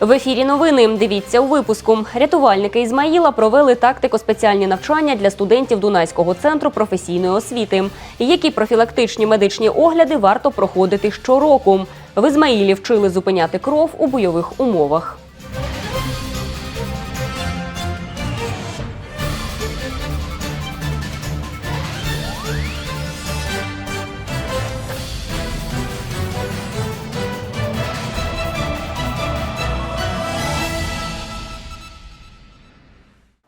В ефірі новини дивіться у випуску. Рятувальники Ізмаїла провели тактико-спеціальні навчання для студентів Дунайського центру професійної освіти. Які профілактичні медичні огляди варто проходити щороку? В Ізмаїлі вчили зупиняти кров у бойових умовах.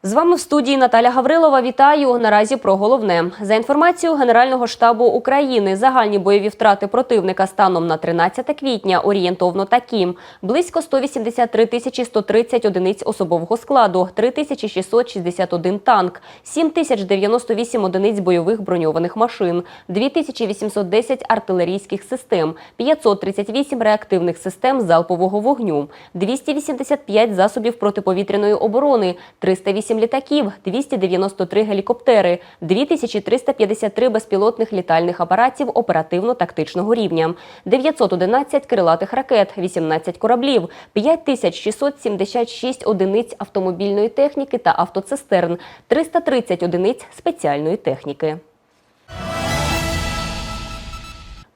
З вами в студії Наталя Гаврилова. Вітаю. Наразі про головне. За інформацією Генерального штабу України, загальні бойові втрати противника станом на 13 квітня орієнтовно такі: близько 183 тисячі 130 одиниць особового складу, 3661 танк, 7098 одиниць бойових броньованих машин, 2810 артилерійських систем, 538 реактивних систем залпового вогню, 285 засобів протиповітряної оборони, 308 літаків, 293 гелікоптери, 2353 безпілотних літальних апаратів оперативно-тактичного рівня, 911 крилатих ракет, 18 кораблів, 5676 одиниць автомобільної техніки та автоцистерн, 330 одиниць спеціальної техніки.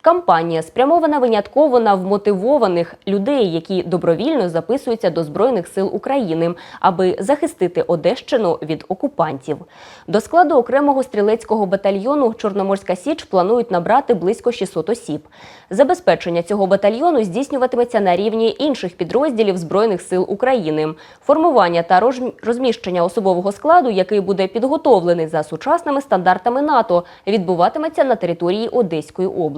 Кампанія спрямована винятково на вмотивованих людей, які добровільно записуються до Збройних сил України, аби захистити Одещину від окупантів. До складу окремого стрілецького батальйону Чорноморська Січ планують набрати близько 600 осіб. Забезпечення цього батальйону здійснюватиметься на рівні інших підрозділів Збройних сил України. Формування та розміщення особового складу, який буде підготовлений за сучасними стандартами НАТО, відбуватиметься на території Одеської області.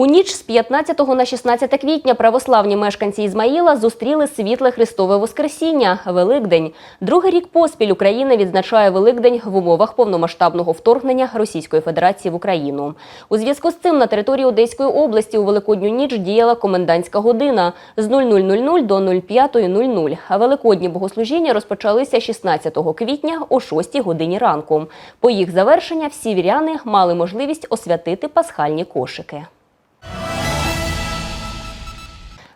У ніч з 15 на 16 квітня православні мешканці Ізмаїла зустріли світле Христове Воскресіння – Великдень. Другий рік поспіль Україна відзначає Великдень в умовах повномасштабного вторгнення Російської Федерації в Україну. У зв'язку з цим на території Одеської області у Великодню ніч діяла комендантська година з 00.00 до 05.00. А великодні богослужіння розпочалися 16 квітня о 6 годині ранку. По їх завершення всі віряни мали можливість освятити пасхальні кошики.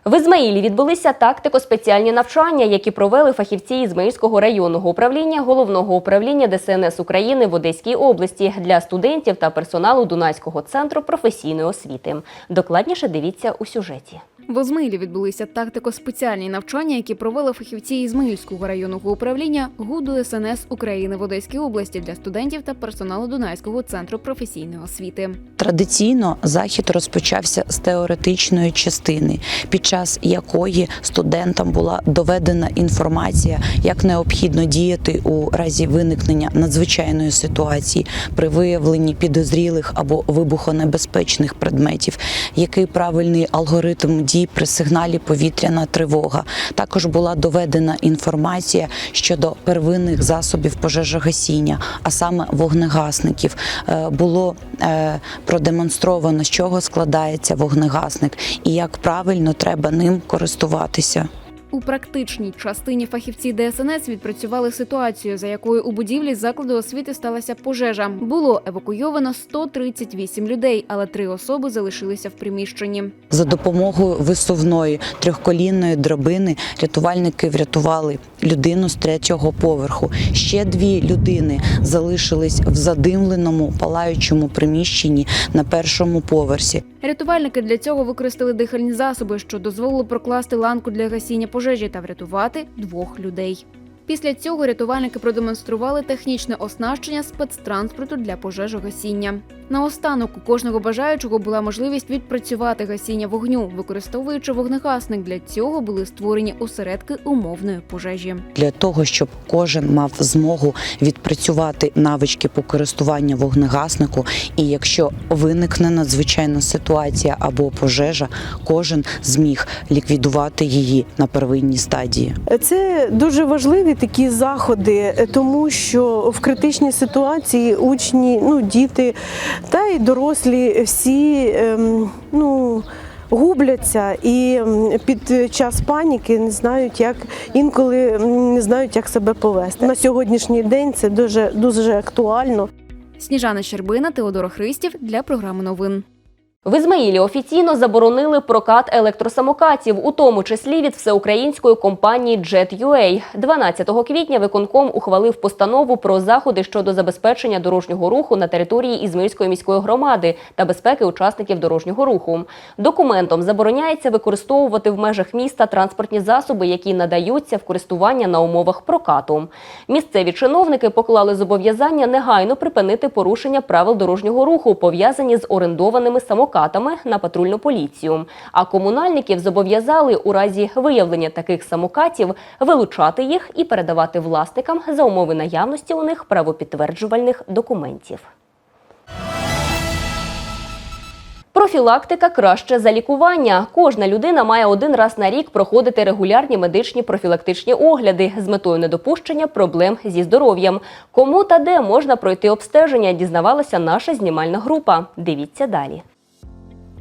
В Ізмаїлі відбулися тактико-спеціальні навчання, які провели фахівці Ізмаїльського районного управління головного управління ДСНС України в Одеській області для студентів та персоналу Дунайського центру професійної освіти. Докладніше дивіться у сюжеті. В Ізмаїлі відбулися тактико-спеціальні навчання, які провели фахівці Ізмаїльського районного управління ГУДу СНС України в Одеській області для студентів та персоналу Дунайського центру професійної освіти. Традиційно захід розпочався з теоретичної частини, під час якої студентам була доведена інформація, як необхідно діяти у разі виникнення надзвичайної ситуації при виявленні підозрілих або вибухонебезпечних предметів, який правильний алгоритм дій при сигналі повітряна тривога. Також була доведена інформація щодо первинних засобів пожежогасіння, а саме вогнегасників. Е, Було е, продемонстровано, з чого складається вогнегасник і як правильно треба ним користуватися. У практичній частині фахівці ДСНС відпрацювали ситуацію, за якою у будівлі закладу освіти сталася пожежа. Було евакуйовано 138 людей, але три особи залишилися в приміщенні. За допомогою висувної трьохколінної драбини рятувальники врятували людину з третього поверху. Ще дві людини залишились в задимленому палаючому приміщенні на першому поверсі. Рятувальники для цього використали дихальні засоби, що дозволило прокласти ланку для гасіння пожежі та врятувати двох людей. Після цього рятувальники продемонстрували технічне оснащення спецтранспорту для пожежогасіння. Наостанок у кожного бажаючого була можливість відпрацювати гасіння вогню, використовуючи вогнегасник. Для цього були створені осередки умовної пожежі. для того, щоб кожен мав змогу відпрацювати навички по користуванню вогнегаснику. І якщо виникне надзвичайна ситуація або пожежа, кожен зміг ліквідувати її на первинній стадії. Це дуже важливі такі заходи, тому що в критичній ситуації учні, ну діти та й дорослі всі ем, ну. Губляться і під час паніки не знають, як інколи не знають, як себе повести. На сьогоднішній день це дуже дуже актуально. Сніжана Щербина, Теодора Христів для програми новин. В Ізмаїлі офіційно заборонили прокат електросамокатів, у тому числі від всеукраїнської компанії Jet.ua. 12 квітня виконком ухвалив постанову про заходи щодо забезпечення дорожнього руху на території Ізмаїльської міської громади та безпеки учасників дорожнього руху. Документом забороняється використовувати в межах міста транспортні засоби, які надаються в користування на умовах прокату. Місцеві чиновники поклали зобов'язання негайно припинити порушення правил дорожнього руху, пов'язані з орендованими самокатами на патрульну поліцію. А комунальників зобов'язали у разі виявлення таких самокатів вилучати їх і передавати власникам за умови наявності у них правопідтверджувальних документів. Профілактика краще за лікування. Кожна людина має один раз на рік проходити регулярні медичні профілактичні огляди з метою недопущення проблем зі здоров'ям. Кому та де можна пройти обстеження, дізнавалася наша знімальна група. Дивіться далі.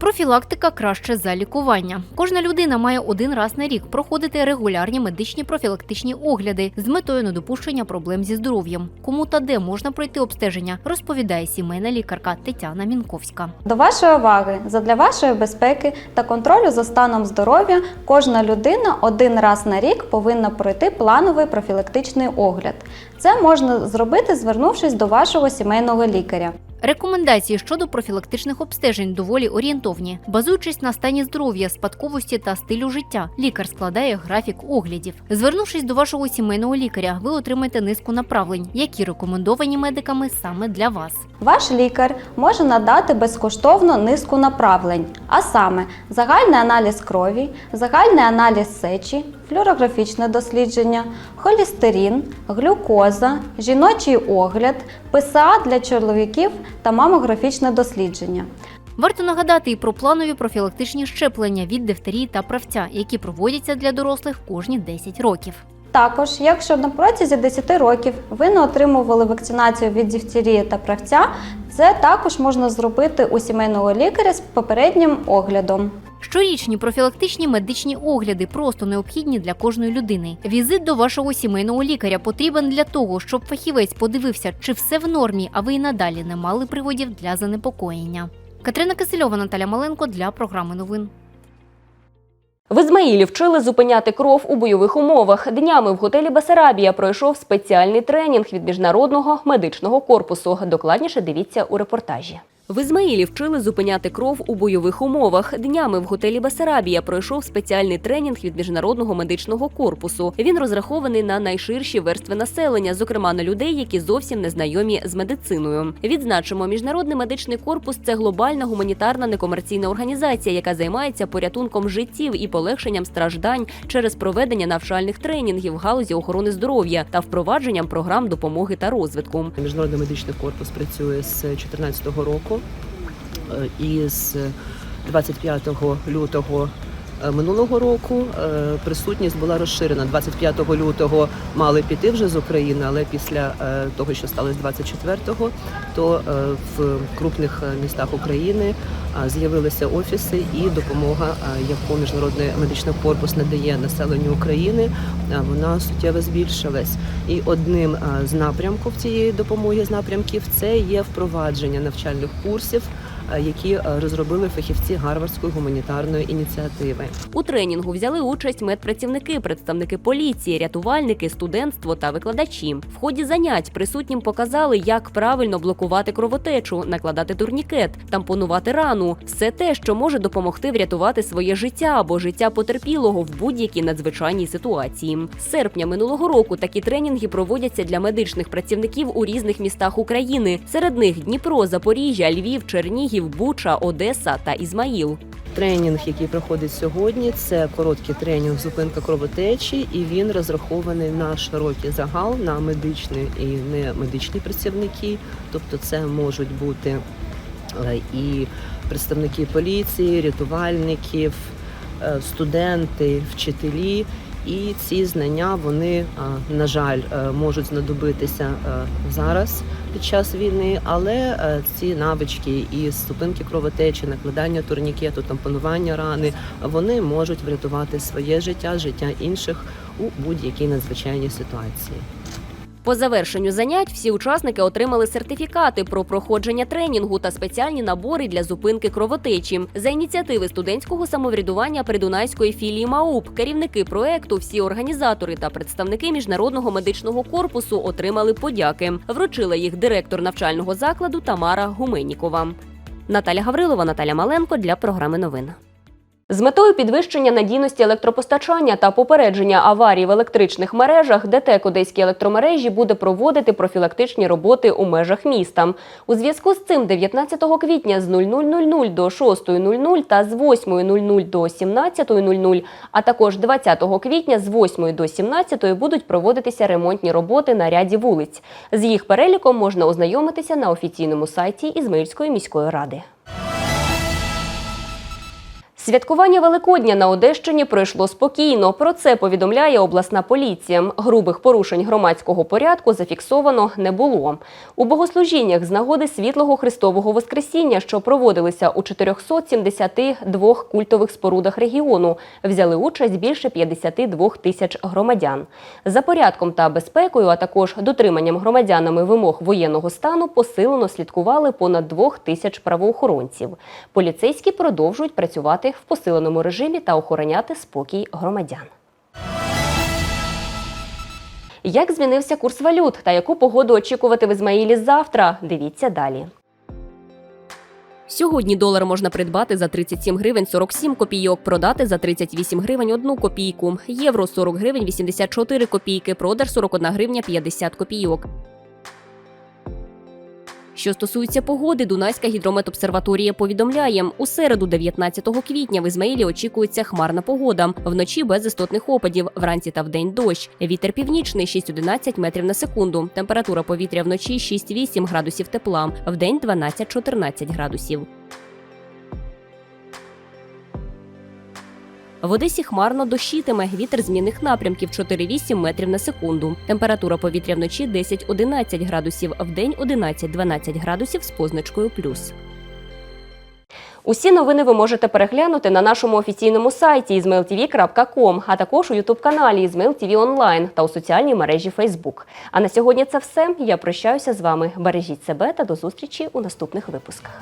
Профілактика краще за лікування. Кожна людина має один раз на рік проходити регулярні медичні профілактичні огляди з метою недопущення проблем зі здоров'ям. Кому та де можна пройти обстеження, розповідає сімейна лікарка Тетяна Мінковська. До вашої уваги, задля вашої безпеки та контролю за станом здоров'я кожна людина один раз на рік повинна пройти плановий профілактичний огляд. Це можна зробити, звернувшись до вашого сімейного лікаря. Рекомендації щодо профілактичних обстежень доволі орієнтовні. Базуючись на стані здоров'я, спадковості та стилю життя, лікар складає графік оглядів. Звернувшись до вашого сімейного лікаря, ви отримаєте низку направлень, які рекомендовані медиками саме для вас. Ваш лікар може надати безкоштовно низку направлень, а саме загальний аналіз крові, загальний аналіз сечі, флюорографічне дослідження, холестерин, глюкоза, жіночий огляд, ПСА для чоловіків та мамографічне дослідження. Варто нагадати і про планові профілактичні щеплення від дифтерії та правця, які проводяться для дорослих кожні 10 років. Також, якщо на протязі 10 років ви не отримували вакцинацію від дифтерії та правця, це також можна зробити у сімейного лікаря з попереднім оглядом. Щорічні профілактичні медичні огляди просто необхідні для кожної людини. Візит до вашого сімейного лікаря потрібен для того, щоб фахівець подивився, чи все в нормі, а ви і надалі не мали приводів для занепокоєння. Катерина Кисельова, Наталя Маленко для програми новин. В Ізмаїлі вчили зупиняти кров у бойових умовах. Днями в готелі Басарабія пройшов спеціальний тренінг від міжнародного медичного корпусу. Докладніше дивіться у репортажі. В Ізмаїлі вчили зупиняти кров у бойових умовах. Днями в готелі Басарабія пройшов спеціальний тренінг від міжнародного медичного корпусу. Він розрахований на найширші верстви населення, зокрема на людей, які зовсім не знайомі з медициною. Відзначимо, міжнародний медичний корпус це глобальна гуманітарна некомерційна організація, яка займається порятунком життів і полегшенням страждань через проведення навчальних тренінгів в галузі охорони здоров'я та впровадженням програм допомоги та розвитку. Міжнародний медичний корпус працює з 2014 року Е, і з 25 лютого е, минулого року е, присутність була розширена. 25 лютого мали піти вже з України, але після е, того, що сталося 24-го, то е, в крупних е, містах України е, з'явилися офіси і допомога, е, яку міжнародний медичний корпус надає населенню України, е, вона суттєво збільшилась. І одним е, з напрямків цієї допомоги з напрямків це є впровадження навчальних курсів, е, які е, розробили фахівці Гарвардської гуманітарної ініціативи. У тренінгу взяли участь медпрацівники, представники поліції, рятувальники, студентство та викладачі. В ході занять присутнім показали, як правильно блокувати кровотечу, накладати турнікет, тампонувати рану все те, що може допомогти врятувати своє життя або життя потерпілого в будь-якій надзвичайній ситуації. З серпня минулого року такі тренінги проводяться для медичних працівників у різних містах України. Серед них Дніпро, Запоріжжя, Львів, Чернігів, Буча, Одеса та Ізмаїл. Тренінг, який проходить сьогодні, це короткий тренінг зупинка кровотечі, і він розрахований на широкий загал на медичні і немедичні працівники. Тобто, це можуть бути е, і представники поліції, рятувальників, е, студенти, вчителі. І ці знання вони, е, на жаль, е, можуть знадобитися е, зараз під час війни, але ці навички із зупинки кровотечі, накладання турнікету, тампонування рани, вони можуть врятувати своє життя, життя інших у будь-якій надзвичайній ситуації. По завершенню занять всі учасники отримали сертифікати про проходження тренінгу та спеціальні набори для зупинки кровотечі. За ініціативи студентського самоврядування придунайської філії МАУП, керівники проекту, всі організатори та представники міжнародного медичного корпусу отримали подяки. Вручила їх директор навчального закладу Тамара Гуменнікова. Наталя Гаврилова, Наталя Маленко для програми новин. З метою підвищення надійності електропостачання та попередження аварій в електричних мережах ДТЕК Одеські електромережі буде проводити профілактичні роботи у межах міста. У зв'язку з цим 19 квітня з 00.00 до 6.00 та з 8.00 до 17.00, а також 20 квітня з 8 до 17 будуть проводитися ремонтні роботи на ряді вулиць. З їх переліком можна ознайомитися на офіційному сайті Ізмаїльської міської ради. Святкування Великодня на Одещині пройшло спокійно. Про це повідомляє обласна поліція. Грубих порушень громадського порядку зафіксовано не було. У богослужіннях з нагоди світлого Христового Воскресіння, що проводилися у 472 культових спорудах регіону, взяли участь більше 52 тисяч громадян. За порядком та безпекою, а також дотриманням громадянами вимог воєнного стану, посилено слідкували понад двох тисяч правоохоронців. Поліцейські продовжують працювати в посиленому режимі та охороняти спокій громадян. Як змінився курс валют та яку погоду очікувати в Ізмаїлі завтра? Дивіться далі. Сьогодні долар можна придбати за 37 гривень 47 копійок, продати за 38 гривень 1 копійку. Євро 40 гривень 84 копійки, продаж 41 гривня 50 копійок. Що стосується погоди, Дунайська гідрометобсерваторія повідомляє, у середу, 19 квітня, в Ізмаїлі очікується хмарна погода. Вночі без істотних опадів, вранці та вдень дощ. Вітер північний 6-11 метрів на секунду. Температура повітря вночі 6-8 градусів тепла, вдень 12-14 градусів. В Одесі хмарно дощитиме, вітер змінних напрямків 4-8 метрів на секунду. Температура повітря вночі 10-11 градусів, вдень 11-12 градусів з позначкою плюс. Усі новини ви можете переглянути на нашому офіційному сайті izmailtv.com, а також у ютуб-каналі Izmail TV Online та у соціальній мережі Facebook. А на сьогодні це все. Я прощаюся з вами. Бережіть себе та до зустрічі у наступних випусках.